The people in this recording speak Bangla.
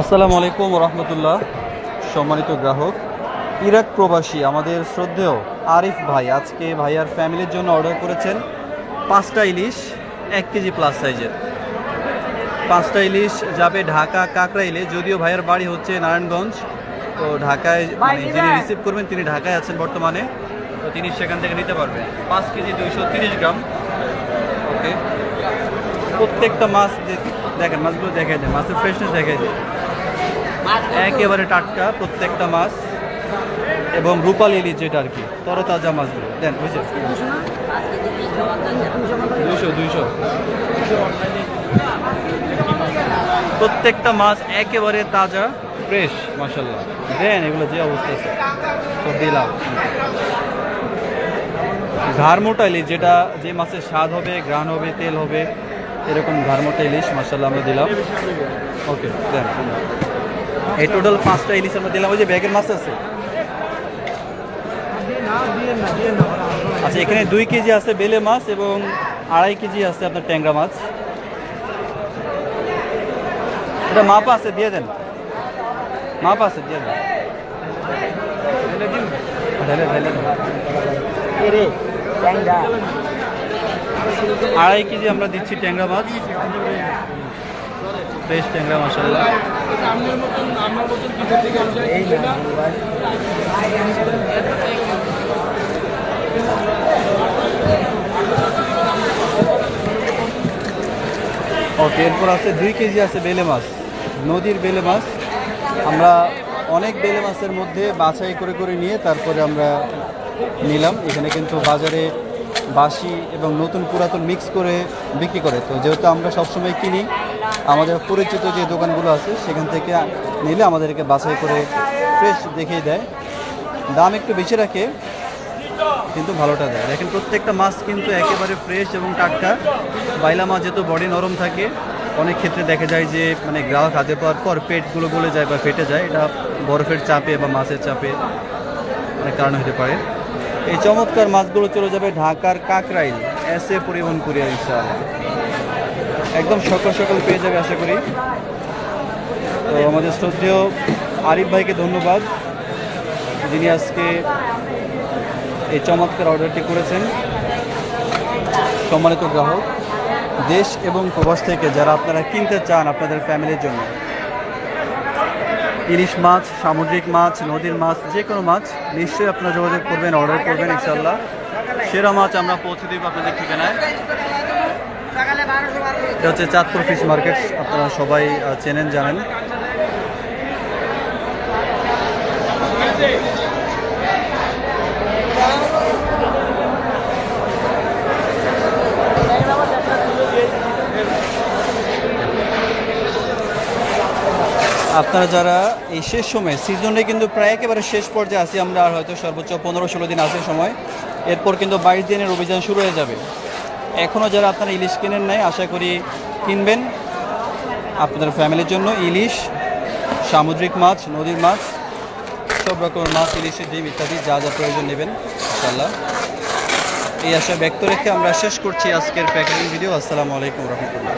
আসসালামু আলাইকুম রহমতুল্লাহ সম্মানিত গ্রাহক ইরাক প্রবাসী আমাদের শ্রদ্ধেয় আরিফ ভাই আজকে ভাইয়ার ফ্যামিলির জন্য অর্ডার করেছেন পাঁচটা ইলিশ এক কেজি প্লাস সাইজের পাঁচটা ইলিশ যাবে ঢাকা কাকরাইলে যদিও ভাইয়ার বাড়ি হচ্ছে নারায়ণগঞ্জ। তো ঢাকায় মানে যিনি রিসিভ করবেন তিনি ঢাকায় আছেন বর্তমানে। তো তিনি সেখান থেকে নিতে পারবেন পাঁচ কেজি দুইশো তিরিশ গ্রাম। ওকে প্রত্যেকটা মাছ দেখেন মাছগুলো দেখাই দেয় মাছের ফ্রেশনেস দেখাই দেয় একেবারে টাটকা প্রত্যেকটা মাছ এবং রূপালি ইলিশ যেটা আর কি, তরতাজা মাছগুলো। দেন বুঝছে দুইশো দুইশো। প্রত্যেকটা মাছ একেবারে তাজা ফ্রেশ মাসাল্লাহ দেন, এগুলো যে অবস্থা আছে সব দিলাম। ঘাড়মোটা ইলিশ যেটা, যে মাছের স্বাদ হবে গ্রান হবে, তেল হবে, এরকম ঘাড়মোটা ইলিশ মাসাল্লাহ আমরা দিলাম। ওকে, দেন। এই টোটাল পাঁচটা ইলিশ আমরা দিলাম, ওই যে ব্যাগের মাছ আছে। আচ্ছা এখানে দুই কেজি আছে বেলে মাছ এবং আড়াই কেজি আছে আপনার ট্যাংরা মাছ। এটা মাপ আছে, দিয়ে দেন। মাপ আছে, দিয়ে দেন। আড়াই কেজি আমরা দিচ্ছি ট্যাংরা মাছ। ফ্রেশ ট্যাংরা মশলা ওকে এরপর আছে দুই কেজি আছে বেলে মাছ, নদীর বেলে মাছ। আমরা অনেক বেলে মাছের মধ্যে বাছাই করে করে নিয়ে তারপরে আমরা নিলাম। এখানে কিন্তু বাজারে বাসি এবং নতুন পুরাতন মিক্স করে বিক্রি করে। তো যেহেতু আমরা সবসময় কিনি আমাদের পরিচিত যে দোকানগুলো আছে, সেখান থেকে নিলে আমাদেরকে বাছাই করে ফ্রেশ দেখিয়ে দেয়। দাম একটু বেশি রাখে, কিন্তু ভালোটা দেয়। দেখেন, প্রত্যেকটা মাছ কিন্তু একেবারে ফ্রেশ এবং টাটকা। বাইলা মাছ যেহেতু বডি নরম থাকে, অনেক ক্ষেত্রে দেখা যায় যে মানে গ্রাহক হাতে পাওয়ার পর পেটগুলো গলে যায় বা ফেটে যায়, এটা বরফের চাপে বা মাছের চাপে অনেক কারণ হতে পারে। এই চমৎকার মাছগুলো চলে যাবে ঢাকার কাকরাইল এস পরিবহন কুরিয়ার ইনশাআল্লাহ। একদম সকাল সকাল পেয়ে যাবে আশা করি। তো আমাদের শ্রদ্ধেয় আরিফ ভাইকে ধন্যবাদ, যিনি আজকে এই চমৎকার অর্ডারটি করেছেন। সম্মানিত গ্রাহক, দেশ এবং প্রবাস থেকে যারা আপনারা কিনতে চান আপনাদের ফ্যামিলির জন্য, ইলিশ মাছ, সামুদ্রিক মাছ, নদীর মাছ, যে কোনো মাছ, নিশ্চয়ই আপনারা যোগাযোগ করবেন, অর্ডার করবেন ইনশাল্লাহ সেরা মাছ আমরা পৌঁছে দিব আপনাদের ঠিকানায়। এটা হচ্ছে চাঁদপুর ফিশ মার্কেট, আপনারা সবাই চেনেন, জানেন। আপনারা যারা এই শেষ সময় সিজনে কিন্তু প্রায় একেবারে শেষ পর্যায়ে আছি আমরা, আর হয়তো সর্বোচ্চ পনেরো ষোলো দিন আসে সময়। এরপর কিন্তু বাইশ দিনের অভিযান শুরু হয়ে যাবে। এখনও যারা আপনারা ইলিশ কিনেন নাই, আশা করি কিনবেন। আপনাদের ফ্যামিলির জন্য ইলিশ, সামুদ্রিক মাছ, নদীর মাছ, সব রকমের মাছ ইলিশের ডিম ইত্যাদি যা যা প্রয়োজন নেবেন ইনশাল্লাহ এই আশা ব্যক্ত রেখে আমরা শেষ করছি আজকের প্যাকেজিং ভিডিও। আসসালামু আলাইকুম রহমতুল্লাহ।